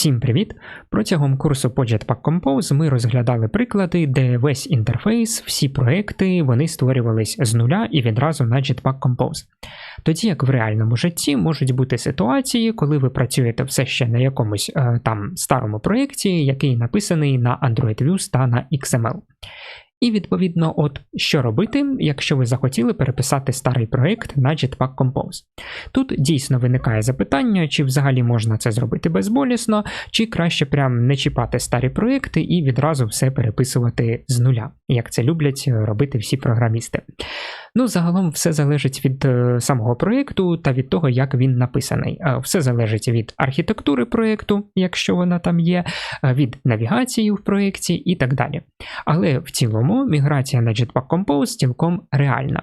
Всім привіт! Протягом курсу по Jetpack Compose ми розглядали приклади, де весь інтерфейс, всі проекти вони створювались з нуля і відразу на Jetpack Compose. Тоді як в реальному житті можуть бути ситуації, коли ви працюєте все ще на якомусь е, там старому проєкті, який написаний на Android Views та на XML. І відповідно, от що робити, якщо ви захотіли переписати старий проект на Jetpack Compose. Тут дійсно виникає запитання, чи взагалі можна це зробити безболісно, чи краще прям не чіпати старі проекти і відразу все переписувати з нуля, як це люблять робити всі програмісти. Ну, загалом все залежить від е, самого проєкту та від того, як він написаний. Е, Все залежить від архітектури проєкту, якщо вона там є, е, від навігації в проєкті і так далі. Але в цілому міграція на Jetpack Compose цілком реальна.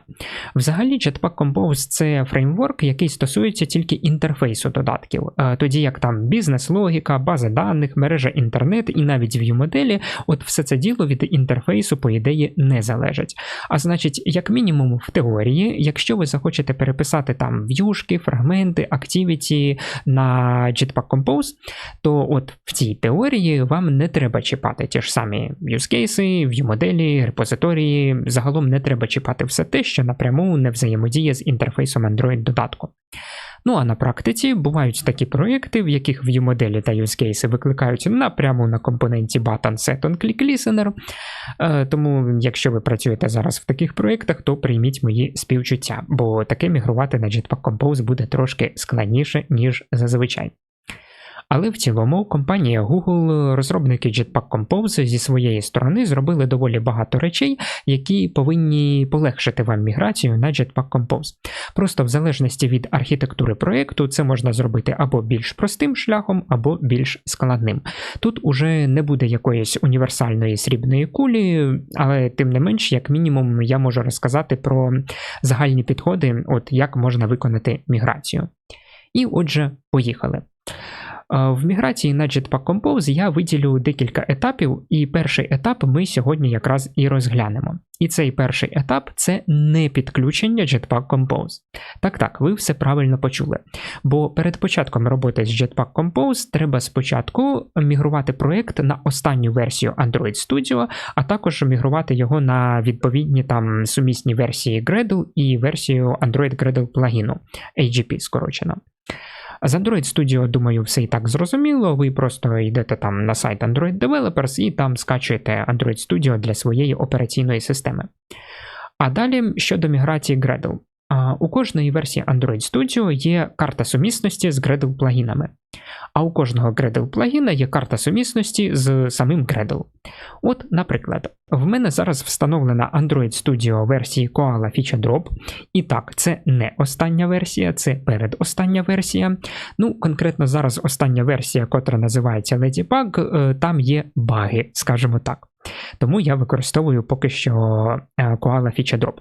Взагалі, Jetpack Compose це фреймворк, який стосується тільки інтерфейсу додатків, тоді як там бізнес-логіка, база даних, мережа інтернет і навіть view-моделі, от все це діло від інтерфейсу, по ідеї, не залежить. А значить, як мінімум в теорії, якщо ви захочете переписати там в'юшки, фрагменти, активіті на Jetpack Compose, то от в цій теорії вам не треба чіпати ті ж самі юзкейси, в'ю-моделі, репозиторії. Загалом не треба чіпати все те, що напряму не взаємодіє з інтерфейсом Android додатку. Ну а на практиці бувають такі проєкти, в яких view-моделі та юзкейси викликають напряму на компоненті button set on click listener. Е, Тому, якщо ви працюєте зараз в таких проєктах, то прийміть мої співчуття, бо таке мігрувати на Jetpack Compose буде трошки складніше, ніж зазвичай. Але в цілому компанія Google, розробники Jetpack Compose зі своєї сторони зробили доволі багато речей, які повинні полегшити вам міграцію на Jetpack Compose. Просто в залежності від архітектури проєкту це можна зробити або більш простим шляхом, або більш складним. Тут уже не буде якоїсь універсальної срібної кулі, але тим не менш, як мінімум, я можу розказати про загальні підходи, от як можна виконати міграцію. І отже, поїхали. В міграції на Jetpack Compose я виділю декілька етапів, і перший етап ми сьогодні якраз і розглянемо. І цей перший етап це не підключення Jetpack Compose. Так, так, ви все правильно почули. Бо перед початком роботи з Jetpack Compose треба спочатку мігрувати проєкт на останню версію Android Studio, а також мігрувати його на відповідні там сумісні версії Gradle і версію Android Gradle плагіну, AGP скорочено. З Android Studio, думаю, все і так зрозуміло. Ви просто йдете там на сайт Android Developers і там скачуєте Android Studio для своєї операційної системи. А далі щодо міграції Gradle. У кожної версії Android Studio є карта сумісності з Gradle плагінами. А у кожного Gradle плагіна є карта сумісності з самим Gradle. От, наприклад, в мене зараз встановлена Android Studio версії Koala Feature Drop. І так, це не остання версія, це передостання версія. Ну, конкретно зараз остання версія, котра називається Ladybug, е, там є баги, скажімо так. Тому я використовую поки що Koala Feature Drop.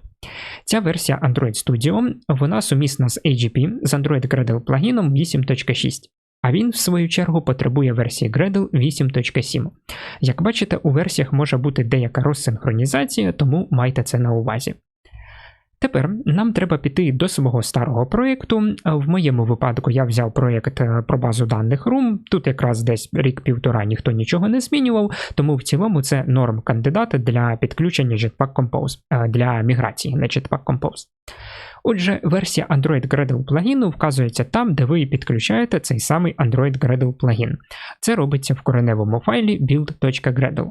Ця версія Android Studio вона сумісна з AGP з Android Gradle плагіном 8.6. А він, в свою чергу, потребує версії Gradle 8.7. Як бачите, у версіях може бути деяка розсинхронізація, тому майте це на увазі. Тепер нам треба піти до свого старого проєкту. В моєму випадку я взяв проєкт про базу даних Room. Тут якраз десь рік-півтора ніхто нічого не змінював, тому в цілому це норм кандидат для підключення Jetpack Compose, для міграції на Jetpack Compose. Отже, версія Android Gradle плагіну вказується там, де ви підключаєте цей самий Android Gradle плагін. Це робиться в кореневому файлі build.gradle.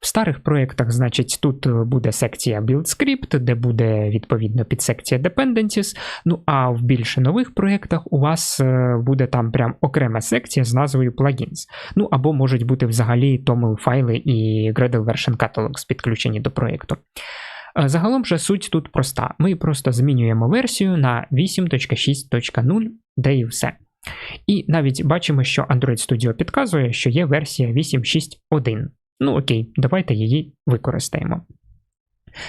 В старих проєктах, значить, тут буде секція build script, де буде відповідно підсекція dependencies. Ну а в більш нових проєктах у вас буде там прям окрема секція з назвою plugins. Ну або можуть бути взагалі toml файли і Gradle Version Catalogs підключені до проєкту. Загалом же суть тут проста. Ми просто змінюємо версію на 8.6.0, де і все. І навіть бачимо, що Android Studio підказує, що є версія 8.6.1. Ну окей, давайте її використаємо.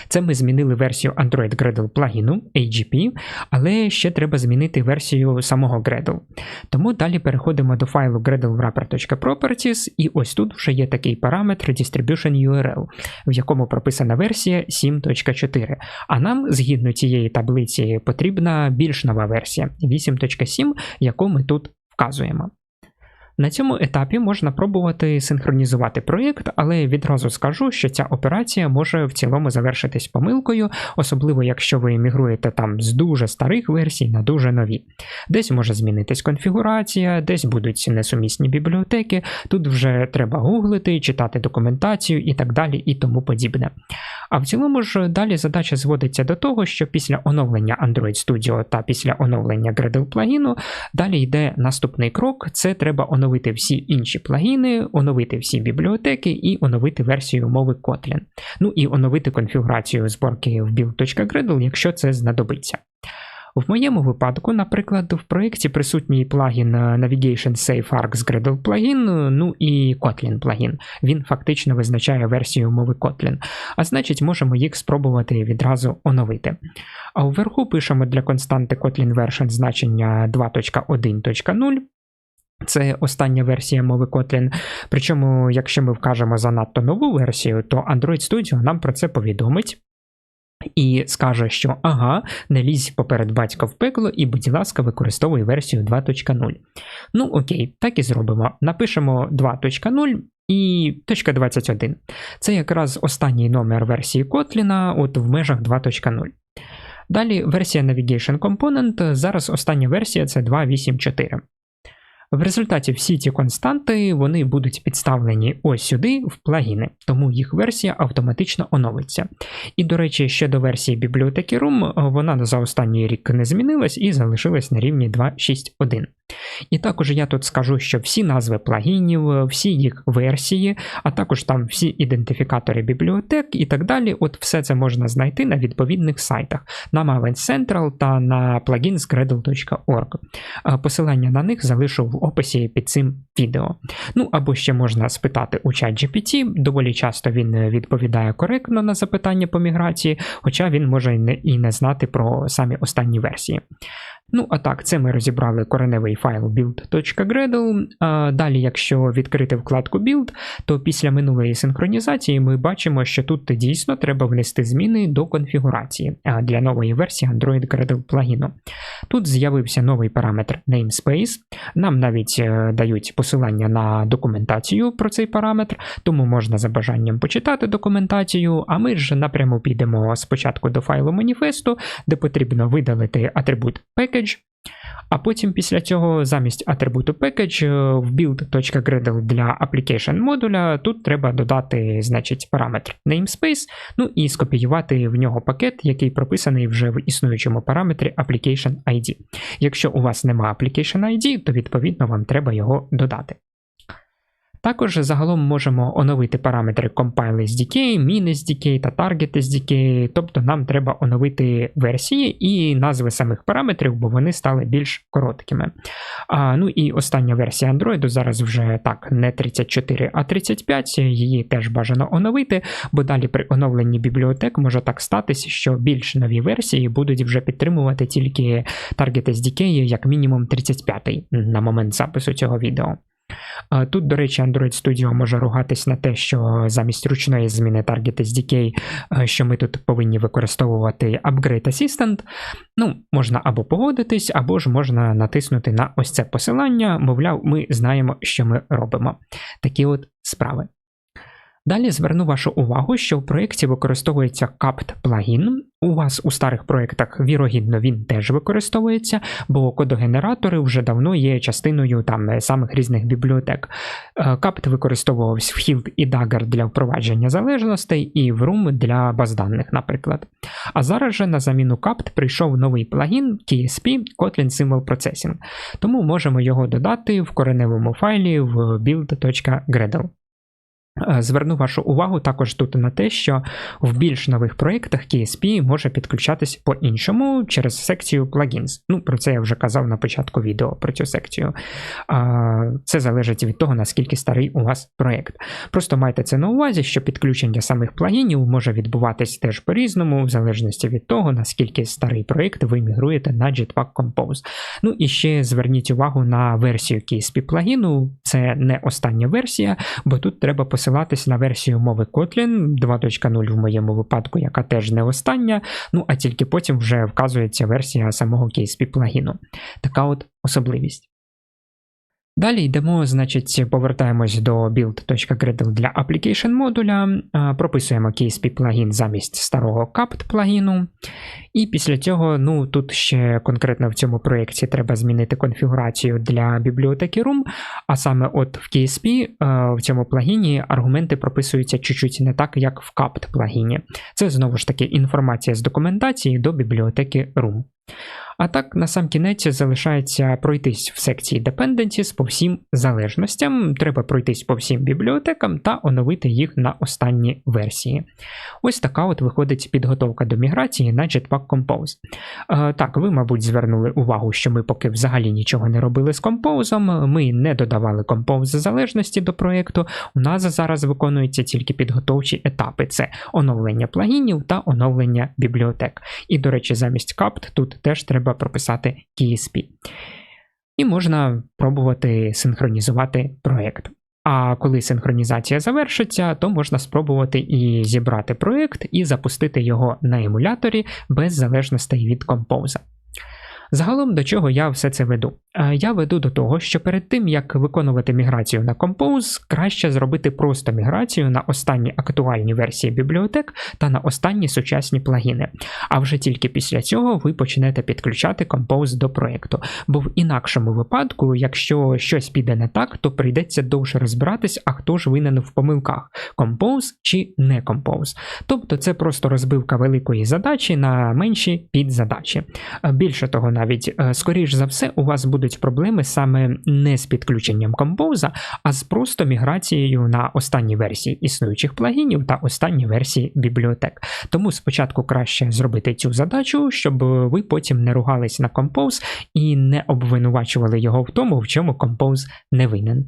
Це ми змінили версію Android Gradle плагіну AGP, але ще треба змінити версію самого Gradle. Тому далі переходимо до файлу gradlewrapper.properties, і ось тут вже є такий параметр Distribution URL, в якому прописана версія 7.4. А нам, згідно цієї таблиці, потрібна більш нова версія 8.7, яку ми тут вказуємо. На цьому етапі можна пробувати синхронізувати проєкт, але відразу скажу, що ця операція може в цілому завершитись помилкою, особливо якщо ви мігруєте там з дуже старих версій на дуже нові. Десь може змінитись конфігурація, десь будуть несумісні бібліотеки, тут вже треба гуглити, читати документацію і так далі, і тому подібне. А в цілому ж далі задача зводиться до того, що після оновлення Android Studio та після оновлення Gradle плагіну далі йде наступний крок: це треба оновити всі інші плагіни, оновити всі бібліотеки і оновити версію мови Kotlin. Ну і оновити конфігурацію зборки в build.gradle, якщо це знадобиться. В моєму випадку, наприклад, в проєкті присутній плагін Navigation Safe Arcs Gradle плагін, ну і Kotlin плагін. Він фактично визначає версію мови Kotlin, а значить, можемо їх спробувати відразу оновити. А вверху пишемо для константи Kotlin version значення 2.1.0. Це остання версія мови Kotlin. Причому, якщо ми вкажемо занадто нову версію, то Android Studio нам про це повідомить. І скаже, що ага, не лізь поперед батька в пекло, і, будь ласка, використовуй версію 2.0. Ну, окей, так і зробимо. Напишемо 2.0 і 21. Це якраз останній номер версії Kotlin от в межах 2.0. Далі версія Navigation Component. Зараз остання версія це 2.8.4. В результаті всі ці константи вони будуть підставлені ось сюди в плагіни, тому їх версія автоматично оновиться. І, до речі, ще до версії бібліотеки Room вона за останній рік не змінилась і залишилась на рівні 2.6.1. І також я тут скажу, що всі назви плагінів, всі їх версії, а також там всі ідентифікатори бібліотек і так далі, от все це можна знайти на відповідних сайтах на Maven Central та на pluginsgradle.org. Посилання на них залишу в описі під цим відео. Ну або ще можна спитати у ChatGPT, доволі часто він відповідає коректно на запитання по міграції, хоча він може і не знати про самі останні версії. Ну, а так, це ми розібрали кореневий файл build.gradle. Далі, якщо відкрити вкладку Build, то після минулої синхронізації ми бачимо, що тут дійсно треба внести зміни до конфігурації для нової версії Android Gradle плагіну. Тут з'явився новий параметр namespace. Нам навіть е, дають посилання на документацію про цей параметр, тому можна за бажанням почитати документацію, а ми ж напряму підемо спочатку до файлу маніфесту, де потрібно видалити атрибут package, package. А потім після цього замість атрибуту package е, в build.gradle для application модуля тут треба додати значить, параметр namespace, ну і скопіювати в нього пакет, який прописаний вже в існуючому параметрі application ID. Якщо у вас немає application ID, то відповідно вам треба його додати. Також загалом можемо оновити параметри Compile SDK, Min SDK та Target SDK, тобто нам треба оновити версії і назви самих параметрів, бо вони стали більш короткими. А, Ну і остання версія Android зараз вже так, не 34, а 35, її теж бажано оновити, бо далі при оновленні бібліотек може так статися, що більш нові версії будуть вже підтримувати тільки Target SDK як мінімум 35 на момент запису цього відео. Тут, до речі, Android Studio може ругатись на те, що замість ручної зміни Target SDK, що ми тут повинні використовувати Upgrade Assistant. Ну, можна або погодитись, або ж можна натиснути на ось це посилання, мовляв, ми знаємо, що ми робимо. Такі от справи. Далі зверну вашу увагу, що в проєкті використовується CAPT плагін. У вас у старих проєктах, вірогідно, він теж використовується, бо кодогенератори вже давно є частиною там самих різних бібліотек. CAPT е, використовувався в Hilt і Dagger для впровадження залежностей, і в Room для баз даних, наприклад. А зараз же на заміну CAPT прийшов новий плагін KSP Kotlin Symbol Processing, тому можемо його додати в кореневому файлі в build.gradle. Е, зверну вашу увагу також тут на те, що в більш нових проєктах KSP може підключатись по-іншому через секцію Plugins. Ну, про це я вже казав на початку відео про цю секцію. Це залежить від того, наскільки старий у вас проєкт. Просто майте це на увазі, що підключення самих плагінів може відбуватись теж по-різному, в залежності від того, наскільки старий проєкт ви мігруєте на Jetpack Compose. Ну і ще зверніть увагу на версію KSP плагіну, це не остання версія, бо тут треба посилати посилатись на версію мови Kotlin 2.0 в моєму випадку, яка теж не остання, ну а тільки потім вже вказується версія самого KSP плагіну. Така от особливість. Далі йдемо, значить, повертаємось до build.gradle для application модуля, прописуємо KSP плагін замість старого capt плагіну. І після цього, ну тут ще конкретно в цьому проєкті треба змінити конфігурацію для бібліотеки Room, а саме от в KSP в цьому плагіні аргументи прописуються чуть-чуть не так, як в capt плагіні. Це знову ж таки інформація з документації до бібліотеки Room. А так, на сам кінець залишається пройтись в секції Dependencies по всім залежностям. Треба пройтись по всім бібліотекам та оновити їх на останні версії. Ось така от виходить підготовка до міграції на Jetpack Compose. Е, так, ви, мабуть, звернули увагу, що ми поки взагалі нічого не робили з Compose, ми не додавали Compose залежності до проєкту. У нас зараз виконуються тільки підготовчі етапи: це оновлення плагінів та оновлення бібліотек. І, до речі, замість CAPT тут теж треба прописати KSP. І можна пробувати синхронізувати проєкт. А коли синхронізація завершиться, то можна спробувати і зібрати проєкт і запустити його на емуляторі без залежностей від Compose. Загалом до чого я все це веду? Е, Я веду до того, що перед тим як виконувати міграцію на Compose, краще зробити просто міграцію на останні актуальні версії бібліотек та на останні сучасні плагіни. А вже тільки після цього ви почнете підключати Compose до проєкту. Бо в інакшому випадку, якщо щось піде не так, то прийдеться довше розбиратись, а хто ж винен в помилках: Compose чи не Compose. Тобто це просто розбивка великої задачі на менші підзадачі. Е, Більше того, навіть е, скоріш за все, у вас будуть проблеми саме не з підключенням Compose, а з просто міграцією на останні версії існуючих плагінів та останні версії бібліотек. Тому спочатку краще зробити цю задачу, щоб ви потім не ругались на Compose і не обвинувачували його в тому, в чому Compose не винен.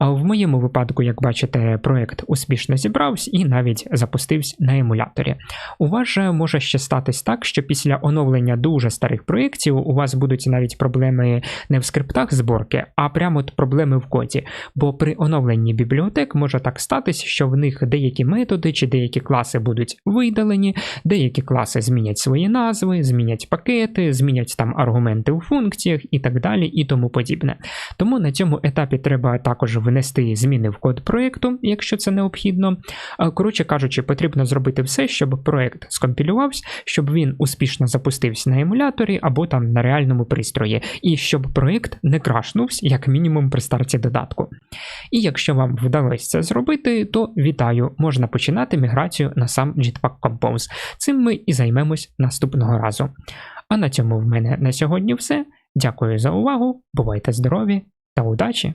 В моєму випадку, як бачите, проект успішно зібрався і навіть запустився на емуляторі. У вас же може ще статись так, що після оновлення дуже старих проєктів у вас будуть навіть проблеми не в скриптах зборки, а прямо проблеми в коді. Бо при оновленні бібліотек може так статись, що в них деякі методи чи деякі класи будуть видалені, деякі класи змінять свої назви, змінять пакети, змінять там аргументи у функціях і так далі, і тому подібне. Тому на цьому етапі треба також внести зміни в код проєкту, якщо це необхідно. Коротше кажучи, потрібно зробити все, щоб проєкт скомпілювався, щоб він успішно запустився на емуляторі або там на реальному пристрої, і щоб проєкт не крашнувся, як мінімум при старті додатку. І якщо вам вдалося це зробити, то вітаю, можна починати міграцію на сам Jetpack Compose. Цим ми і займемось наступного разу. А на цьому в мене на сьогодні все. Дякую за увагу, бувайте здорові та удачі!